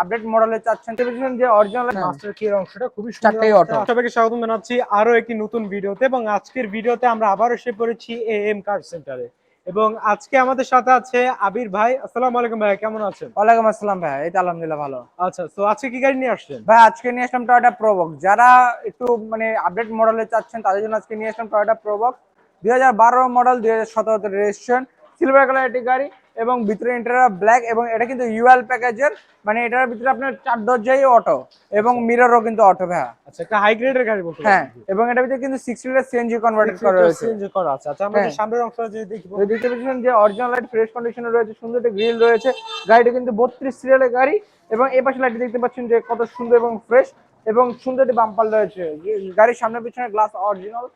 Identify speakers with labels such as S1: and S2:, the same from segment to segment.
S1: Update মডেলে চাচ্ছেন। Television যে অরিজিনাল। মাস্টার কি অংশটা খুবই সুন্দর।
S2: সবাইকে স্বাগত জানাচ্ছি আরও একটি নতুন ভিডিওতে এবং আজকের ভিডিওতে আমরা আবারও এসে পড়েছি এ এম কার সেন্টারে এবং আজকে আমাদের সাথে আছে আবির ভাই। আসসালামু আলাইকুম ভাই কেমন আছেন?
S1: ওয়ালাইকুম আসসালাম ভাই এই তো আলহামদুলিল্লাহ ভালো।
S2: আচ্ছা তো আজকে কি গাড়ি নিয়ে আসছেন?
S1: ভাই আজকে নিয়ে আসলাম টয়োটা প্রোবক যারা একটু মানে আপডেট মডেলে চাচ্ছেন তাদের জন্য আজকে নিয়ে আসলাম টয়োটা প্রোবক দুই হাজার বারো মডেল দুই হাজার রেজিস্ট্রেশন সিলভার কালার একটি গাড়ি। এবং ভিতরে ইন্টারিয়ার ব্ল্যাক এবং এটা কিন্তু ইউএল প্যাকেজের মানে এটার ভিতরে আপনার চার দরজাই অটো এবং মিররও কিন্তু অটো ভাইয়া।
S2: আচ্ছা একটা হাই গ্রেডের গাড়ি বলতে
S1: হ্যাঁ এবং এটার ভিতরে কিন্তু সিক্স লিটার সিএনজি কনভার্টেড করা রয়েছে।
S2: সিএনজি করা আছে। আচ্ছা আমরা
S1: হ্যাঁ।
S2: সামনের অংশটা যদি দেখব।
S1: দেখতে পাচ্ছেন যে অরিজিনাল লাইট ফ্রেশ কন্ডিশনে রয়েছে সুন্দর একটা গ্রিল রয়েছে। গাড়িটা কিন্তু বত্রিশ সিরিয়ালের গাড়ি এবং এই পাশে লাইট দেখতে পাচ্ছেন যে কত সুন্দর এবং ফ্রেশ এবং সুন্দর একটি বাম্পার রয়েছে। গাড়ির সামনে পিছনে গ্লাস অরিজিনাল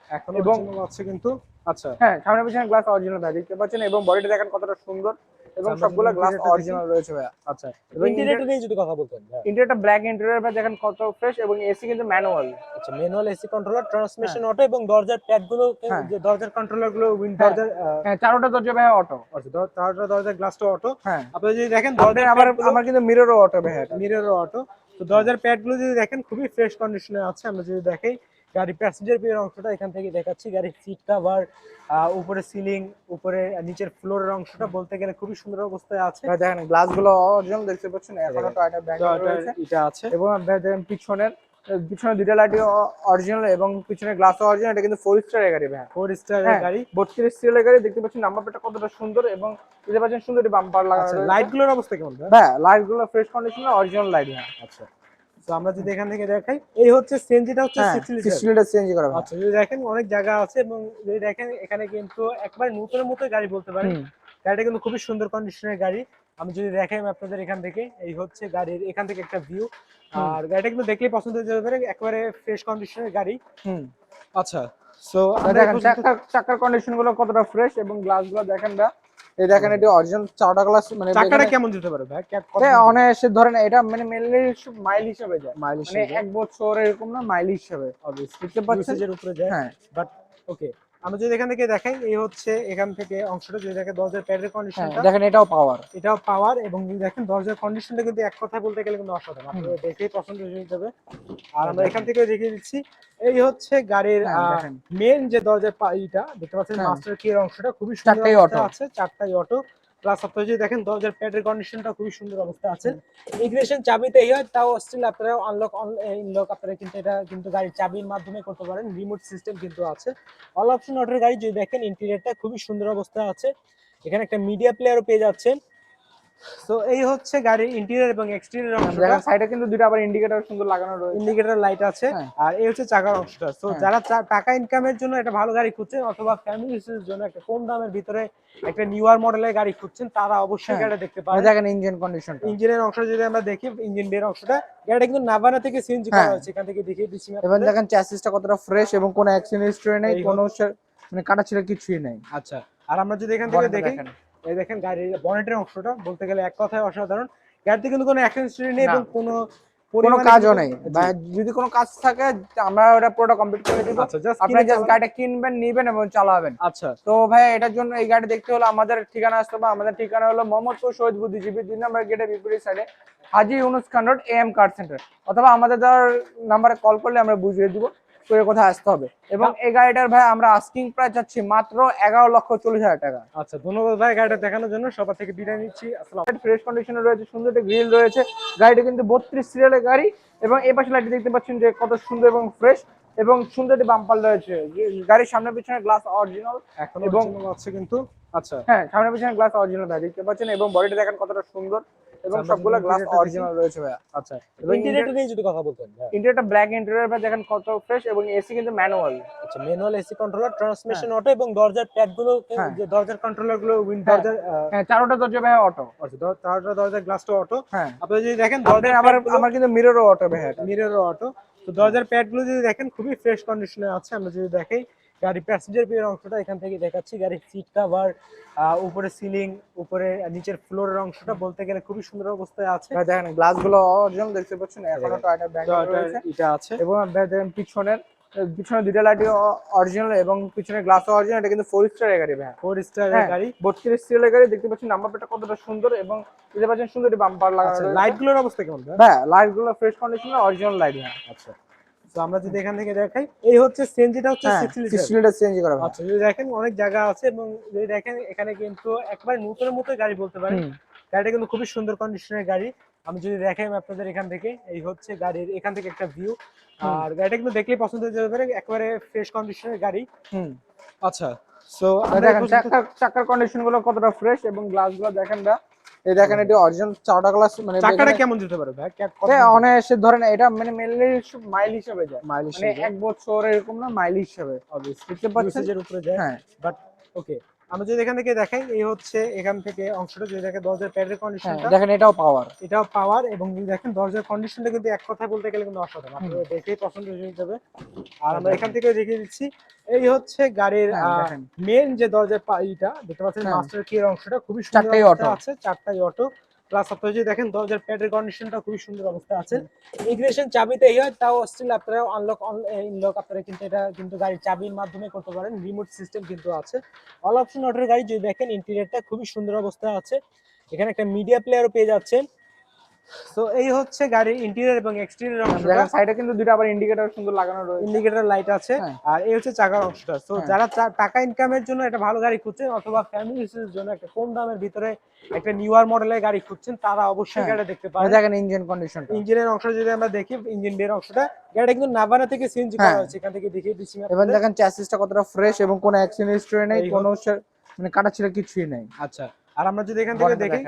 S1: এবং
S2: আছে কিন্তু। আচ্ছা।
S1: হ্যাঁ সামনে পিছনে গ্লাস অরিজিনাল ভাই দেখতে পাচ্ছেন? এবং বডিটা দেখেন কতটা সুন্দর এবং সবগুলো গ্লাস অরিজিনাল রয়েছে ভাইয়া।
S2: আচ্ছা।
S1: এবং
S2: ইন্টেরিয়রটা নিয়ে যদি কথা বলতেন
S1: ইন্টেরিয়রটা ব্ল্যাক ইন্টেরিয়র ভাই দেখেন কত ফ্রেশ এবং এসি কিন্তু ম্যানুয়াল
S2: আচ্ছা manual AC controller transmission auto এবং দরজার প্যাডগুলো
S1: হ্যাঁ।
S2: যে দরজার কন্ট্রোলারগুলো উইন্ড
S1: হ্যাঁ।
S2: দরজার
S1: হ্যাঁ চারোটা দরজা ভাই অটো
S2: আচ্ছা দর- দরজার গ্লাসটা অটো
S1: হ্যাঁ।
S2: আপনি যদি দেখেন দরজার
S1: আবার আমার কিন্তু মিররও অটো ভাই।
S2: অটো তো দরজার প্যাডগুলো যদি দেখেন খুবই ফ্রেশ কন্ডিশনে আছে। আমরা যদি দেখাই গাড়ি প্যাসেঞ্জার পেয়ের অংশটা এখান থেকে দেখাচ্ছি। গাড়ির সিট কাভার উপরে সিলিং উপরে নিচের ফ্লোরের অংশটা বলতে গেলে খুবই সুন্দর অবস্থায় আছে।
S1: দেখেন গ্লাসগুলো অরিজিনাল দেখতে পাচ্ছেন এখনও টয়টা ব্যাংক রয়েছে।
S2: এটা আছে।
S1: এবং দেখেন পিছনের পিছনে দুইটা লাইট অরিজিনাল এবং পিছনে গ্লাস অরিজিনাল এটা কিন্তু ফোর স্টারের গাড়ি ভাই
S2: ফোর স্টারের
S1: হ্যাঁ,
S2: গাড়ি।
S1: বত্রিশ সিরিয়ালের গাড়ি দেখতে পাচ্ছেন নাম্বার প্লেটটা কতটা সুন্দর এবং দেখতে পাচ্ছেন সুন্দর বাম্পার লাগানো
S2: আচ্ছা লাইটগুলোর অবস্থা কেমন ভাই?
S1: হ্যাঁ লাইটগুলো ফ্রেশ কন্ডিশনে অরিজিনাল লাইট হ্যাঁ
S2: আচ্ছা। তো আমরা যদি এখান থেকে দেখাই এই হচ্ছে সিএনজিটা হচ্ছে
S1: হ্যাঁ
S2: সিক্স
S1: সিক্স
S2: লিটার
S1: চেঞ্জ করা
S2: আচ্ছা যদি দেখেন অনেক জায়গা আছে এবং যদি দেখেন এখানে কিন্তু একবার নতুনের মতো গাড়ি বলতে পারেন। গাড়িটা কিন্তু খুবই সুন্দর কন্ডিশনের গাড়ি। আমি যদি দেখাই আপনাদের এখান থেকে এই হচ্ছে গাড়ির এখান থেকে একটা ভিউ আর গাড়িটা কিন্তু দেখলেই পছন্দ হয়ে যাবে একবারে ফ্রেশ কন্ডিশনের গাড়ি।
S1: হুম।
S2: আচ্ছা সো
S1: দেখেন চাকার চাকার কন্ডিশনগুলো কতটা ফ্রেশ এবং গ্লাসগুলো দেখেন ভাই এই দেখেন এটা অরিজিনাল চারটা গ্লাস মানে
S2: চাকাটা কেমন দিতে পারে ভাই?
S1: অনায়াসে ধরেন এটা মানে মেনলি মাইল হিসাবে যায়।
S2: মাইল
S1: মানে এক বছর এরকম না মাইল হিসাবে। দেখতে পাচ্ছেন
S2: ইউসেজের উপরে যায়।
S1: হ্যাঁ।
S2: বাট ওকে আমরা যদি এখান থেকে দেখাই এই হচ্ছে এখান থেকে অংশটা যদি দেখেন দরজার প্যাডের
S1: হ্যাঁ
S2: কন্ডিশনটা
S1: দেখেন এটাও পাওয়ার
S2: এটাও পাওয়ার এবং যদি দেখেন দরজার কন্ডিশনটা কিন্তু এক কথায় বলতে গেলে কিন্তু অসাধারণ। আপনি দেখেই পছন্দ হয়ে যাবে। আর আমরা এখান থেকে দেখিয়ে দিচ্ছি এই হচ্ছে গাড়ির
S1: মেইন
S2: মেন যে দরজার পাইটা দেখতে পাচ্ছেন
S1: হ্যাঁ।
S2: মাস্টার কি অংশটা খুবই সুন্দর। আছে চারটাই অটো প্লাস আপনারা যদি দেখেন, দরজার প্যাডের কন্ডিশনটা খুবই সুন্দর অবস্থা আছে। ইগ্রেশন চাবিতে এই হয়, তাও স্টিল আপনারা আনলক ইনলক আপনারা কিন্তু এটা কিন্তু গাড়ির চাবির মাধ্যমে করতে পারেন। রিমোট সিস্টেম কিন্তু আছে। অল অপশন অটোর গাড়ি যদি দেখেন ইন্টেরিয়রটা খুবই সুন্দর অবস্থা আছে। এখানে একটা মিডিয়া প্লেয়ারও পেয়ে যাচ্ছেন। তো এই হচ্ছে গাড়ির ইন্টেরিয়র এবং এক্সটেরিয়র অংশটা
S1: দেখেন সাইডে কিন্তু দুটো আবার ইন্ডিকেটর সুন্দর লাগানো রয়েছে
S2: ইন্ডিকেটর লাইট আছে
S1: হ্যাঁ।
S2: আর এই হচ্ছে চাকার অংশটা তো
S1: হ্যাঁ।
S2: যারা টাকা ইনকামের জন্য একটা ভালো গাড়ি খুঁজছেন অথবা ফ্যামিলি ইউজের জন্য একটা কম দামের ভিতরে একটা নিউয়ার মডেলের গাড়ি খুঁজছেন তারা অবশ্যই
S1: হ্যাঁ।
S2: গাড়িটা দেখতে পারেন
S1: দেখেন ইঞ্জিন কন্ডিশন
S2: ইঞ্জিনের অংশ যদি আমরা দেখি ইঞ্জিন বের অংশটা গাড়িটা কিন্তু নাভানা থেকে সিএনজি করা
S1: হ্যাঁ।
S2: হয়েছে এখান থেকে দেখিয়ে দিচ্ছি আপনাদের।
S1: দেখেন চ্যাসিসটা কতটা ফ্রেশ এবং কোনো অ্যাক্সিডেন্ট হিস্টরি নেই কোনো মানে কাটা ছিল কিছুই নেই
S2: আচ্ছা আর আমরা যদি এখান থেকে দেখি। এই দেখেন গাড়ির বনেটের অংশটা বলতে গেলে এক কথায় অসাধারণ। গাড়িতে কিন্তু কোনো অ্যাক্সিডেন্ট নেই এবং কোনো
S1: কোনো কাজও নেই। বা যদি কোনো কাজ থাকে আমরা ওটা পুরোটা কমপ্লিট করে দিব।
S2: আচ্ছা
S1: আপনি জাস্ট গাড়িটা কিনবেন নিবেন এবং চালাবেন।
S2: আচ্ছা।
S1: তো ভাই এটার জন্য এই গাড়ি দেখতে হলে আমাদের ঠিকানা আসতে হবে। আমাদের ঠিকানা হলো মোহাম্মদপুর শহীদ বুদ্ধিজীবী দুই নম্বর গেটের বিপরীত সাইডে Haji Yunus Khan road M car centre অথবা আমাদের দেওয়ার নাম্বারে কল করলে আমরা বুঝিয়ে দিব। কোথায় কোথায় আসতে হবে। এবং এই গাড়িটার ভাই আমরা আস্কিং প্রাইস চাচ্ছি মাত্র এগারো লক্ষ চল্লিশ হাজার টাকা।
S2: আচ্ছা ধন্যবাদ ভাই গাড়িটা দেখানোর জন্য। সবার থেকে বিদায় নিচ্ছি।
S1: ফ্রেশ কন্ডিশনে রয়েছে সুন্দর একটা গ্রিল রয়েছে। গাড়িটা কিন্তু বত্রিশ সিরিয়ালের গাড়ি এবং এই পাশে লাইট দেখতে পাচ্ছেন যে কত সুন্দর এবং ফ্রেশ এবং সুন্দর একটি বাম্পার রয়েছে। গাড়ির সামনে পিছনে গ্লাস অরিজিনাল
S2: এখন
S1: এবং-
S2: আছে কিন্তু। আচ্ছা।
S1: হ্যাঁ সামনে পিছনে গ্লাস অরিজিনাল ভাই দেখতে পাচ্ছেন এবং বডিটা দেখেন কতটা সুন্দর। এবং সবগুলো গ্লাস অরিজিনাল রয়েছে ভাই
S2: আচ্ছা ইন্টেরিয়রটা নিয়ে যদি কথা বলতেন।
S1: ইন্টেরিয়রটা ব্ল্যাক ইন্টেরিয়র ভাই দেখেন কত ফ্রেশ এবং এসি কিন্তু ম্যানুয়াল
S2: আচ্ছা manual AC controller transmission auto এবং দরজার প্যাডগুলো
S1: হ্যাঁ।
S2: যে দরজার কন্ট্রোলারগুলো উইন্ড। দরজার
S1: হ্যাঁ চারোটা দরজা ভাই অটো
S2: আচ্ছা তারটা দরজার গ্লাসটা অটো
S1: হ্যাঁ।
S2: আপনি যদি দেখেন দরজার
S1: আবার আমার কিন্তু মিররও অটো ভাই এটা।
S2: মিরর অটো তো দরজার প্যাডগুলো যদি দেখেন খুবই ফ্রেশ কন্ডিশনে আছে। আমরা যদি দেখাই গাড়ি প্যাসেঞ্জার পেয়ের অংশটা এখান থেকে দেখাচ্ছি। গাড়ির সিট কাভার উপরে সিলিং উপরে নিচের ফ্লোরের অংশটা বলতে গেলে খুবই সুন্দর অবস্থায় আছে।
S1: দেখেন গ্লাসগুলো অরিজিনাল দেখতে পাচ্ছেন এখনও টয়টা
S2: এটা-
S1: রয়েছে।
S2: এটা আছে।
S1: এবং দেখেন পিছনের পিছনে দুইটা লাইটই অরিজিনাল এবং পিছনে গ্লাস অরিজিনাল এটা কিন্তু ফোর স্টারের গাড়ি ভাই।
S2: ফোর স্টারের
S1: হ্যাঁ,
S2: গাড়ি।
S1: বত্রিশ সিলের গাড়ি দেখতে পাচ্ছেন নাম্বার প্লেটটা কতটা সুন্দর এবং দেখতে পাচ্ছেন সুন্দর বাম্পার লাগানো
S2: আচ্ছা লাইটগুলোর অবস্থা কেমন ভাই?
S1: হ্যাঁ লাইটগুলো ফ্রেশ কন্ডিশনে অরিজিনাল লাইট হ্যাঁ
S2: আচ্ছা। তো আমরা যদি এখান থেকে দেখাই এই হচ্ছে সিএনজিটা হচ্ছে
S1: হ্যাঁ
S2: 60 লিটার
S1: সিক্সটি চেঞ্জ করা।
S2: আচ্ছা যদি দেখেন অনেক জায়গা আছে এবং যদি দেখেন এখানে কিন্তু একবার নতুনের মতো গাড়ি বলতে পারেন। গাড়িটা কিন্তু খুবই সুন্দর কন্ডিশনের গাড়ি। আমি যদি দেখাই আপনাদের এখান থেকে এই হচ্ছে গাড়ির এখান থেকে একটা ভিউ আর গাড়িটা কিন্তু দেখলেই পছন্দ হয়ে যেতে পারে একেবারে ফ্রেশ কন্ডিশনের গাড়ি।
S1: হুম।
S2: আচ্ছা সো
S1: দেখেন চাকার চাকার কন্ডিশনগুলো কতটা ফ্রেশ এবং গ্লাসগুলো দেখেন না এই দেখেন এটি অরিজিনাল চারটা গ্লাস মানে
S2: চাকাটা কেমন দিতে পারে ভাই?
S1: হ্যাঁ,
S2: দিতে
S1: ধরেন এটা মানে মেনলি মাইল হিসেবে যায়।
S2: মাইল
S1: মানে এক বছর এরকম না মাইল হিসেবে দেখতে পাচ্ছেন
S2: এর উপরে যায়।
S1: হ্যাঁ।
S2: বাট ওকে আমরা যদি এখান থেকে দেখাই এই হচ্ছে এখান থেকে অংশটা যদি দেখেন দরজার প্যাডের
S1: হ্যাঁ
S2: কন্ডিশনটা
S1: দেখেন এটাও পাওয়ার
S2: এটাও পাওয়ার এবং যদি দেখেন দরজার কন্ডিশনটা কিন্তু এক কথা বলতে গেলে কিন্তু অসাধারণ। আপনি দেখেই পছন্দ হয়ে যাবে। আর আমরা এখান থেকে দেখিয়ে দিচ্ছি এই হচ্ছে গাড়ির
S1: মেইন
S2: মেন যে দরজার পাইটা দেখতে পাচ্ছেন
S1: হ্যাঁ।
S2: মাস্টার কি এর অংশটা খুবই সুন্দর। আছে চারটাই অটো প্লাস আপনারা যদি দেখেন দরজার প্যাডের কন্ডিশনটা খুবই সুন্দর অবস্থা আছে। ইগ্রেশন চাবিতে হয়, তাও স্টিল আপনারা আনলক ইনলক আপনারা কিন্তু এটা, কিন্তু গাড়ির চাবির মাধ্যমে করতে পারেন। রিমোট সিস্টেম কিন্তু আছে। অল অপশন অটোর গাড়ি যদি দেখেন ইন্টেরিয়রটা খুবই সুন্দর অবস্থা আছে। এখানে একটা মিডিয়া প্লেয়ারও পেয়ে যাচ্ছেন। তো এই হচ্ছে গাড়ির ইন্টেরিয়র এবং এক্সটেরিয়র অংশটা
S1: সাইডে কিন্তু দুটো আবার ইন্ডিকেটর সুন্দর লাগানো রয়েছে
S2: ইন্ডিকেটর লাইট আছে
S1: হ্যাঁ।
S2: আর এই হচ্ছে চাকার অংশটা তো
S1: হ্যাঁ।
S2: যারা টাকা ইনকামের জন্য একটা ভালো গাড়ি খুঁজছেন অথবা ফ্যামিলি জন্য একটা কম দামের ভিতরে একটা নিউয়ার মডেলের গাড়ি খুঁজছেন তারা অবশ্যই
S1: হ্যাঁ।
S2: গাড়িটা দেখতে
S1: এই
S2: পারেন
S1: দেখেন ইঞ্জিন কন্ডিশনটা
S2: ইঞ্জিনের অংশটা যদি আমরা দেখি ইঞ্জিন বের অংশটা গাড়িটা কিন্তু নাভানা থেকে সিএনজি করা
S1: হ্যাঁ।
S2: হয়েছে এখান থেকে দেখিয়ে দিচ্ছি
S1: এবং দেখেন চ্যাসিসটা কতটা ফ্রেশ এবং কোনো অ্যাক্সিডেন্ট হিস্টরি নেই কোনো সে- মানে কাটা ছিল কিছুই নেই
S2: আচ্ছা আর আমরা যদি এখান থেকে দেখি।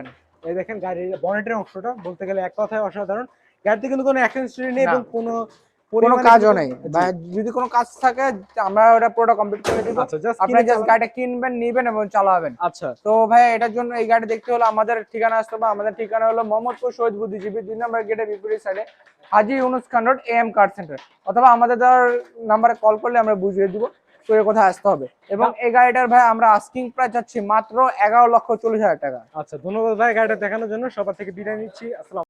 S2: এই দেখেন গাড়ির বনেটের অংশটা বলতে গেলে এক কথায় অসাধারণ। গাড়িতে কিন্তু কোনো অ্যাক্সিডেন্ট নেই এবং কোনো
S1: কোনো কাজও নেই। বা যদি কোনো কাজ থাকে আমরা ওটা পুরোটা কমপ্লিট করে দিব।
S2: আচ্ছা
S1: আপনি জাস্ট গাড়িটা কিনবেন নিবেন এবং চালাবেন।
S2: আচ্ছা।
S1: তো ভাই এটার জন্য এই গাড়ি দেখতে হলো আমাদের ঠিকানা আসতে হবে। আমাদের ঠিকানা হলো মোহাম্মদপুর শহীদ বুদ্ধিজীবী দুই নম্বর গেটের বিপরীত সাইডে Haji Yunus Khan road M car centre অথবা আমাদের দেওয়ার নাম্বারে কল করলে আমরা বুঝিয়ে দিব। এর কোথায় আসতে হবে। এবং এই গাড়িটার ভাই আমরা আস্কিং প্রাইস যাচ্ছি মাত্র এগারো লক্ষ চল্লিশ হাজার টাকা।
S2: আচ্ছা ধন্যবাদ ভাই গাড়িটা দেখানোর জন্য। সবার থেকে বিদায় নিচ্ছি। আসসালাম